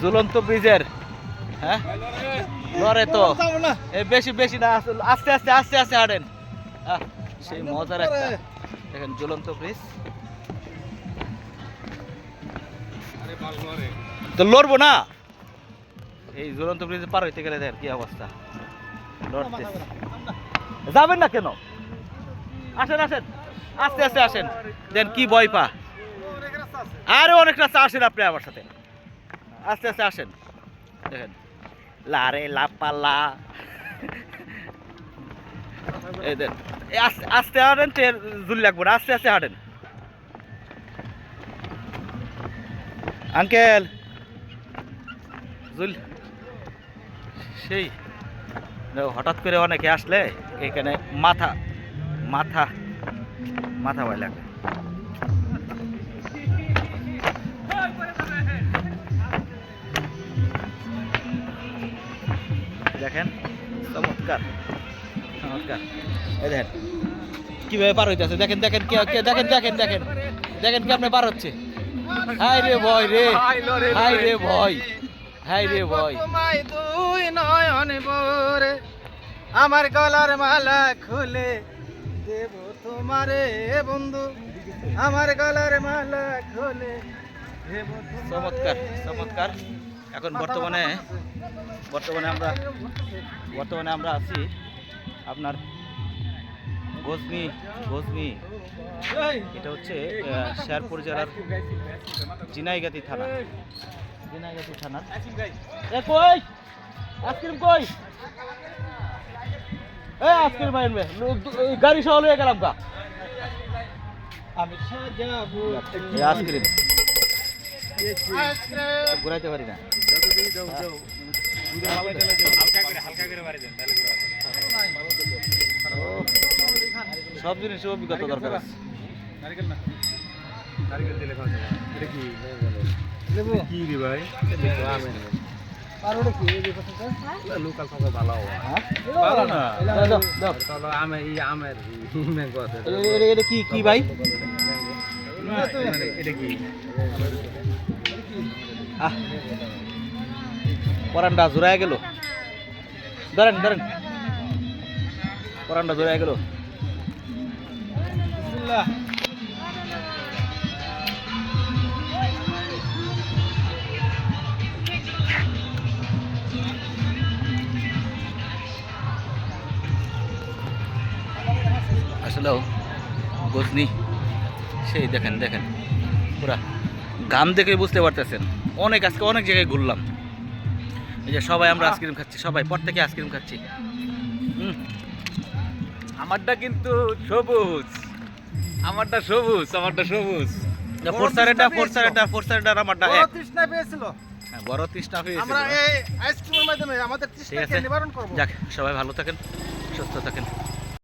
ঝুলন্ত ব্রিজের হ্যাঁ? লড়ে তো। বেশি বেশি না, আস্তে- আস্তে আস্তে আস্তে হাঁটেন। সেই মজার একটা দেখেন, ঝুলন্ত ব্রিজ। তো লড়বো না? এই ঝুলন্ত ব্রিজে পার হইতে গেলে দেখেন কি অবস্থা। লড়তেছে। যাবেন না কেন? আসেন আসেন। আস্তে আস্তে আসেন। দেন কি ভয় পা। আরে অনেক রাস্তা আসেন আপনি আমার সাথে। আস্তে আস্তে আসেন। দেখেন। লারে লাপালা এই দেন। আস্তে হাঁটেন তেল জুল লাগবো না। আস্তে আস্তে হাঁটেন। আঙ্কেল। জুল। সেই। হঠাৎ করে অনেকে আসলে এখানে মাথা মাথা মাথা ভয় লাগে। দেখেন চমৎকার চমৎকার। এই দেখেন কীভাবে পার হইতেছে? দেখেন দেখেন কে দেখেন দেখেন দেখেন দেখেন কেমনে পার হচ্ছে? হাই রে ভয় রে হাই রে ভয় হাই রে ভয়। দুই নয়ন ভরে আমার গলার মালা খুলে দেব তোমারে বন্ধু আমার গলার মালা খুলে চমৎকার চমৎকার। এখন বর্তমানে বর্তমানে আমরা বর্তমানে আমরা আছি আপনার গজনি গজনি। এটা হচ্ছে আহ, শেরপুর জেলার জিনাইগাতি থানা। জিনাইগাতি থানার এ কই? আইসক্রিম কই? এ আইসক্রিম আনবে গাড়ি সহ লয়ে গেলাম কা আমি এই আইসক্রিম। ঘুরাইতে পারি না। সব জিনিসের অভিজ্ঞতা দরকার আছে। লোকাল সবাই ভালো? ভালো না। আমের আছে এটা- কি? কি? ভাই এটা কি? আহ। পরানটা জোড়ায় গেল। ধরেন ধরেন। পরানটা জোড়ায় গেল। আসলেও গজনি। সেই দেখেন দেখেন। পুরা। গাম দেখে বুঝতে পারতেছেন। অনেক আজকে অনেক জায়গায় ঘুরলাম। এই যে সবাই আমরা আইসক্রিম খাচ্ছি সবাই প্রত্যেকে আইসক্রিম খাচ্ছি। আমারটা কিন্তু সবুজ। আমারটা সবুজ আমারটা সবুজ। ফোরসারেটা ফোরসারেটা ফোরসারেটা আমারটা বড় এক। তৃষ্ণা পেয়েছিল। হ্যাঁ, বড় তৃষ্ণা পেয়েছিল। আমরা এই আইসক্রিমের মাধ্যমে আমাদের তৃষ্ণাকে নিবারণ করব। যাক সবাই ভালো থাকেন সুস্থ থাকেন।